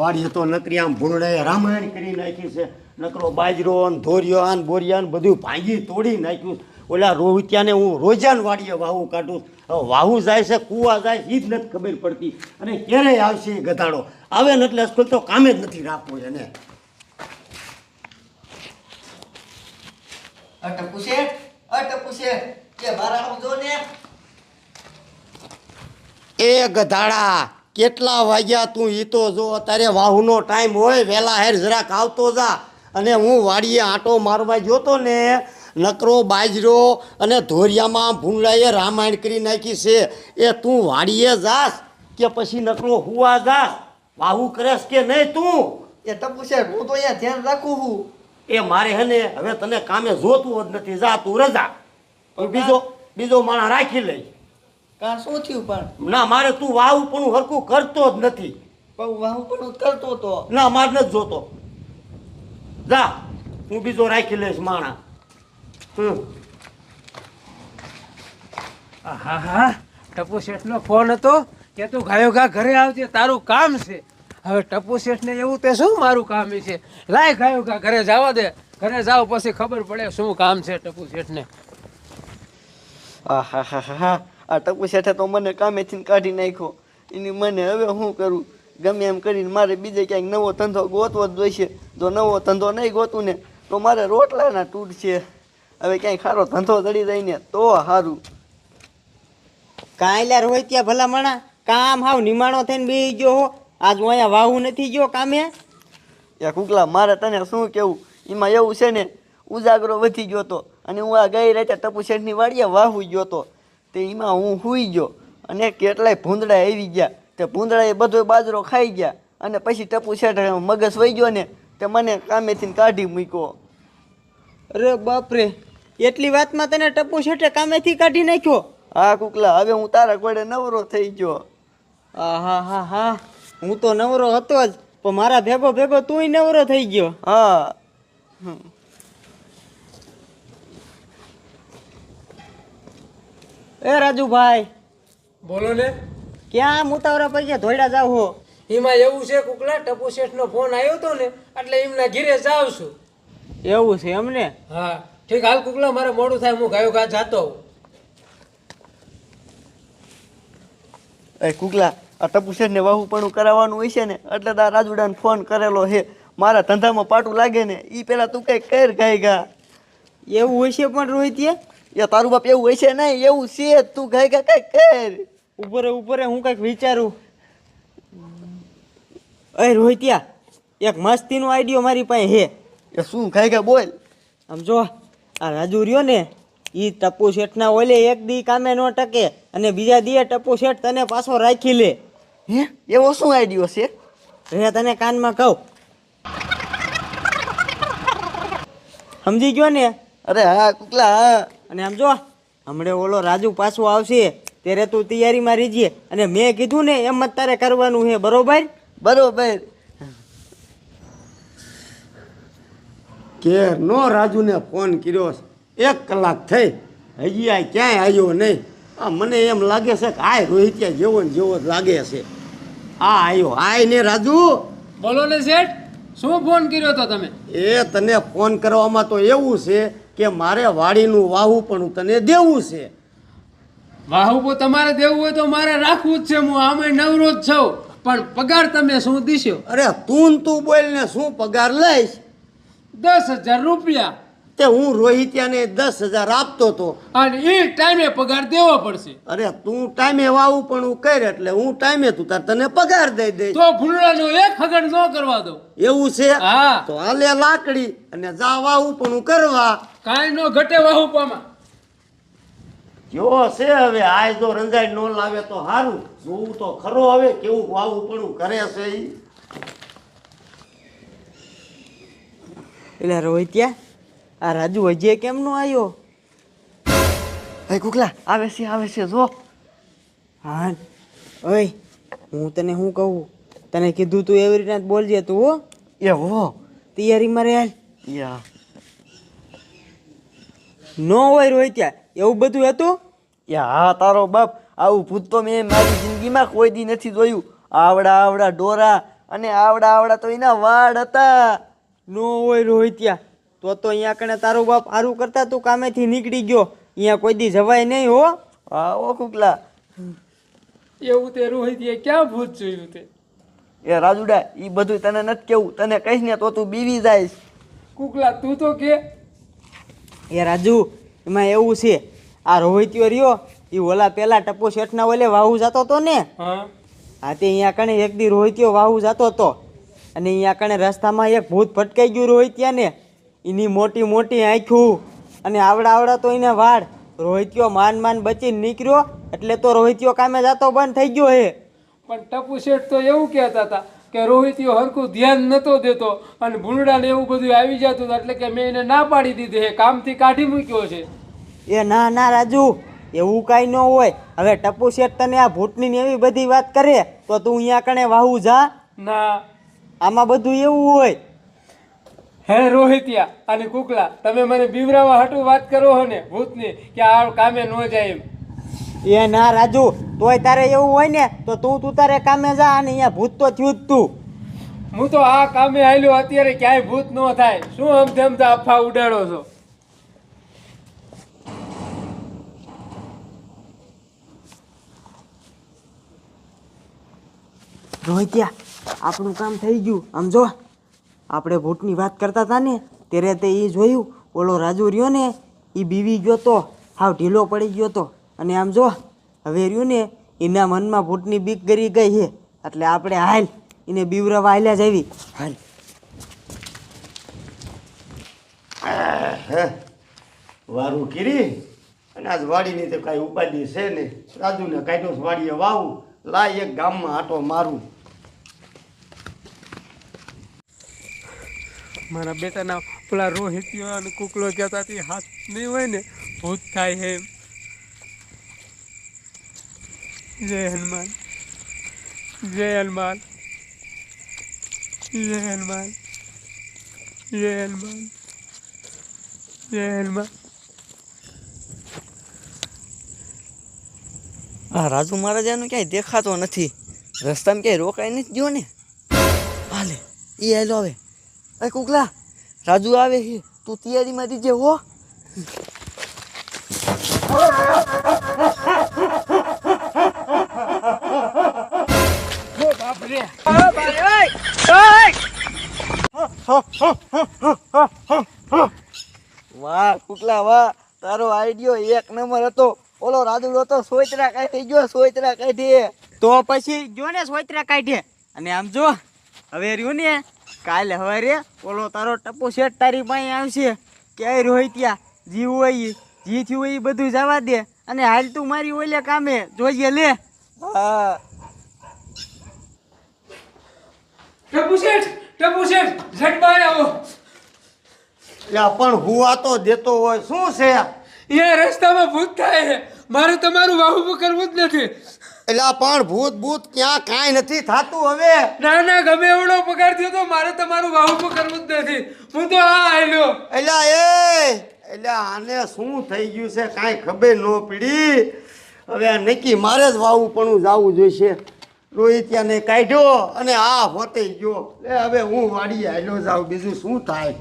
વાડીએ તો નકરી આમ ભૂંડાએ રામાયણ કરી નાખી છે. નકરો બાજરો ને ધોરિયો ને બોરિયા બધું ભાંગી તોડી નાખ્યું ઓલા રોહિત્યાને હું રોજાન વાડીએ વાહુ કાઢું વાહુ જાય છે, કૂવા જાય એ જ નથી ખબર પડતી. અને ક્યારેય આવશે એ ગધાડો? આવે ને એટલે અસકલ તો કામે જ નથી રાખવું એને. અટપુ શેઠ અટપુ શેઠ કે બારા આવજો ને? એ ગધાડા કેટલા વાગ્યા તું ઈ તો જો અત્યારે વાહુનો ટાઈમ હોય વહેલા હેર જરાક આવતો જા. અને હું વાડીએ આંટો મારવા જોતો ને નકરો બાજરો અને ધોરિયામાં ભૂંડાએ રામાયણ કરી નાખી છે. એ તું વાડીએ જાસ કે પછી નકરો હુવા જાસ વાહુ કરેશ કે નહીં તું? એ ટપુ છે હું તો અહીંયા ધ્યાન રાખું છું. એ મારે હે ને હવે તને કામે જોતું જ નથી. જા તું રજા. બીજો બીજો માણસ રાખી લઈ કા શું થયું પણ? ના મારે તું વાવ પણ હરખું કરતો જ નથી. પણ વાહુ પણ કરતો તો. ના મારે નથી જોતો. જા હું બીજો રાખી લઈશ માણા. હમ. હા હા. ટપુ શેઠનો ફોન હતો કે તું ગાયો ગા ઘરે આવજે તારું કામ છે. હવે ટપુ શેઠને એવું તે શું મારું કામ છે? લાય ગાયો ગા ઘરે જવા દે. ઘરે જાવ પછી ખબર પડે શું કામ છે ટપુ શેઠને. આ હા હા હા હા આ ટપુ શેઠે તો મને કામેથી કાઢી નાખ્યો. એની મને હવે શું કરું? ગમે એમ કરીને મારે બીજે ક્યાંક નવો ધંધો ગોતવો જ જોઈશે. જો નવો ધંધો નહીં ગોતું ને તો મારે રોટલાના તૂટશે હવે ક્યાંય ખારો ધંધો જડી જાય ને તો સારું કાંઈ રોહિત ત્યાં ભલા મણા કામ હાવ નિમાણો થઈને બે ગયો હો. આજ હું અહીંયા વાવું નથી ગયો કામે. યા કુકલા મારે તને શું કેવું? એમાં એવું છે ને ઉજાગરો વધી ગયો તો. અને હું આ ગઈ રાતે ટપુ શેઠની વાડીએ વાહુ ગયો તો. તે એમાં હું સૂઈ ગયો. અને કેટલાય ભૂંદડા આવી ગયા. તે ભૂંદડાએ બધો બાજરો ખાઈ ગયા. અને પછી ટપુ શેઠ મગજ વહી ગયો ને તે મને કામેથી કાઢી મૂક્યો. અરે બાપરે એટલી વાતમાં તને ટપુ શેઠે કામેથી કાઢી નાખ્યો? હા કુકલા હવે હું તારા કોડે નવરો થઈ ગયો. હા હા હા હું. તો નવરો હતો જ પણ મારા ભેગો ભેગો તુંય નવરો થઈ ગયો. હા. એ રાજુભાઈ બોલો ને. ક્યાં મુતાવરા ક્યાં ધોઈડા જાવ હો? એમાં એવું છે કુકલા ટપુ શેઠનો ફોન આવ્યો હતો ને એટલે એમના ઘીરે જાવ છું. એવું છે એમને હા ઠીક હાલ કુકલા મારે મોડું થાય હું ગાયો ગા જાતો હોઉં એ કુકલા આ ટપુ શેઠને વાહુપણું કરાવવાનું હોય છે ને એટલે તારા રાજુડાને ફોન કરેલો છે. મારા ધંધામાં પાટું લાગે ને એ પેલા તું કઈ કર ગાય ગા એવું હોય છે પણ રોહિત એ તારું બાપ એવું હોય છે નહીં એવું છે તું ગાય કઈ કઈ કર. ઉપરે ઉપરે હું કંઈક વિચારું. અય રોહિત્યા એક મસ્તીનો આઈડિયો મારી પાસે હે. એ શું કઈ કઈ બોલ? આમ જો આ રાજુ રહ્યો ને એ ટપુ શેઠના ઓલે એક દી કામે ન ટકે અને બીજા દીએ ટપુ શેઠ તને પાછો રાખી લે. હે? એવો શું આઈડિયો છે? રે તને કાનમાં કહું. સમજી ગયો ને? અરે હા કુકલા હા. અને આમ જો હમણે ઓલો રાજુ પાછો આવશે ત્યારે તું તૈયારીમાં રીજે અને મેં કીધું ને એમ જ તારે કરવાનું છે બરોબર? બરોબર. કે નો રાજુને ફોન કર્યો એક કલાક થઈ. હજી આ ક્યાંય આવ્યો નહીં. આ મને એમ લાગે છે કે આ રોહિત્યા જેવો ને જેવો લાગે છે. આ આવ્યો આય ને રાજુ. બોલો ને શેઠ શું ફોન કર્યો હતો તમે? એ તને ફોન કરવામાં તો એવું છે કે મારે વાડીનું વાવું પણ તને દેવું છે. વાહુકો તમારે દેવું હોય તો મારે રાખવું જ છે. હું આમાં નવરો જ છું. પણ પગાર તમે શું દીશો? અરે તું તું બોલ ને શું પગાર લઈશ? દસ હજાર રૂપિયા. તે હું રોહિત્યાને દસ હજાર આપતો હતો અને એ ટાઈમે પગાર દેવો પડશે. અરે તું ટાઈમે વાવું પણ હું કર એટલે હું ટાઈમે તું તાર તને પગાર દઈ દે તો ફૂલડાનો એક હગણ ન કરવા દો એવું છે? હા. તો હાલે લાકડી અને જા વાવું પણ હું કરવા. કાંઈ નો ઘટે વાહુપામાં જો છે હવે આજ જો રંજાઈ નો લાવે તો સારું જોવું તો ખરો હવે કેવું વાવું પણ કરે છે એ એટલે રોહિત્યા આ રાજુ હજી કેમ નો આવ્યો ભાઈ કુકલા આવે છે આવે છે જો. હા ઓય હું તને શું કહું? તને કીધું તું એવી રીતના જ બોલજે તું હો. એ હો. તૈયારીમાં રહે હાલ. યા. નો હોય રોહિત્યા એવું બધું હતું? યા હા તારો બાપ આવું ભૂત તો મેં મારી જિંદગીમાં કોઈ દી નથી જોયું. આવડા આવડા ડોરા અને આવડા આવડા તો એના વાળ હતા. નો હોય રોહિત્યા તો તો અહીંયા કણે તારું બાપ સારું કરતા તું કામેથી નીકળી ગયો. અહીંયા કોઈ દી જવાય નહીં હો. હા ઓ કુકલા. એવું તે રોહિત ક્યાં ભૂત જોયું તે? એ રાજુડા એ બધું તને નથી કેવું. તને કહીશ ને તો તું બીવી જાઈશ. કુકલા તું તો કે. એ રાજુ એમાં એવું છે. આ રોહિત્યો રહ્યો એ ઓલા પેલા ટપુ શેઠના ઓલે વાહુ જતો તો ને? હા. તે અહીંયા કણે એક દી રોહિત્યો વાહુ જતો તો. અને અહીંયા કણે રસ્તામાં એક ભૂત ભટકાઈ ગયું રોહિત્યાને. એની મોટી મોટી આંખું અને આવડા આવડા તો એને વાળ. રોહિત્યો માન માન બચીને નીકળ્યો એટલે તો રોહિત્યો કામે જતો બંધ થઈ ગયો હે. પણ ટપુ શેઠ તો એવું કહેતા હતા કે રોહિતીઓ હરખું ધ્યાન નહોતો દેતો અને ભૂંડા ને એવું બધું આવી જતું એટલે કે મેં એને ના પાડી દીધી હે કામથી કાઢી મૂક્યો છે. એ ના ના રાજુ એવું કાંઈ ન હોય. હવે ટપુ શેઠ તને આ ભૂટની એવી બધી વાત કરે તો તું અહીંયા કણે વાહુ જા. ના. આમાં બધું એવું હોય. હે રોહિતિયા અને કુકલા તમે મને બીવરાવા હાટું વાત કરો હો ને ભૂતની કે આ કામે ન જાય એમ. એ ના રાજુ તોય તારે એવું હોય ને તો તું તું તારે કામે જા અને અહીંયા ભૂત તો થયું જ તું. હું તો આ કામે આવેલું અત્યારે ક્યાંય ભૂત ન થાય. શું આમ તેમ તો અફા ઉડાડો છો? રોહિત્યા આપણું કામ થઈ ગયું. આમ જો. આપણે ભૂતની વાત કરતા હતા ને, ત્યારે તે એ જોયું, ઓલો રાજુ રહ્યો ને એ બીવી ગયો તો, હાવ ઢીલો પડી ગયો તો. અને આમ જો, હવે રહ્યું ને, એના મનમાં ભૂતની બીક ગરી ગઈ છે એટલે આપણે હાલ એને બીવરવા હાલ્યા જવી હાલ. હે વારું કીરી. અને આજ વાડીની તો કાંઈ ઉપાધિ છે ને રાજુને કાઢ્યો વાડીએ વાવું. લાય એક ગામમાં આટો મારું. મારા બેટાના પેલા રોહિત અને કુકલો જતાથી હાથ નહીં હોય ને, ભૂત થાય છે જય હનુમાન જય હનુમાન જય હનુમાન જય હનુમાન જય હનુમાન. આ રાજુ મહારાજાનું ક્યાંય દેખાતો નથી. રસ્તામાં ક્યાંય રોકાઈ નથી ગયો ને? હાલે એ હેલો હવે. અરે કુકલા, રાજુ આવે છે. તું તૈયારીમાં દીજે હો. વાહ, કુકલા, વાહ. તારો આઈડિયો એક નંબર હતો. ઓલો રાજુ હતો સોયતરા કાઢી ગયો, સોયતરા કાઢી તો પછી જો ને સોયત્રા કાઢે અને આમ જો, હવે રહ્યું ને કાલે હવે રે ઓલો તારો ટપુ શેઠ તારી પાસે આવશે. ક્યાંય રોહિત્યા જીવ હોય જી થયું હોય ઈ બધું જવા દે. અને હાલ તું મારી ઓલે કામે જોઈએ લે. હા. ટપુ શેઠ ટપુ શેઠ ઝટ બહાર આવો. યા પણ હુવા તો દેતો હોય શું છે? એ રસ્તામાં ભૂત થાય. મારે તમારું વાહુ કરવું જ નથી. એટલે પણ ભૂત ભૂત ક્યાં કાંઈ નથી થાતું હવે. ના ના ગમે એવડો પગાર થયો તો મારે તમારું વાહુ કરવું જ નથી. હું તો આ આયલો. એલા એ એટલે આને શું થઈ ગયું છે કાંઈ ખબર ન પડી. હવે આ નક્કી મારે જ વાવું પણ જવું જોઈશે. રોહિત્યાને કાઢ્યો અને આ હોતે ગયો. એ હવે હું વાડી આયલો જાઉં બીજું શું થાય?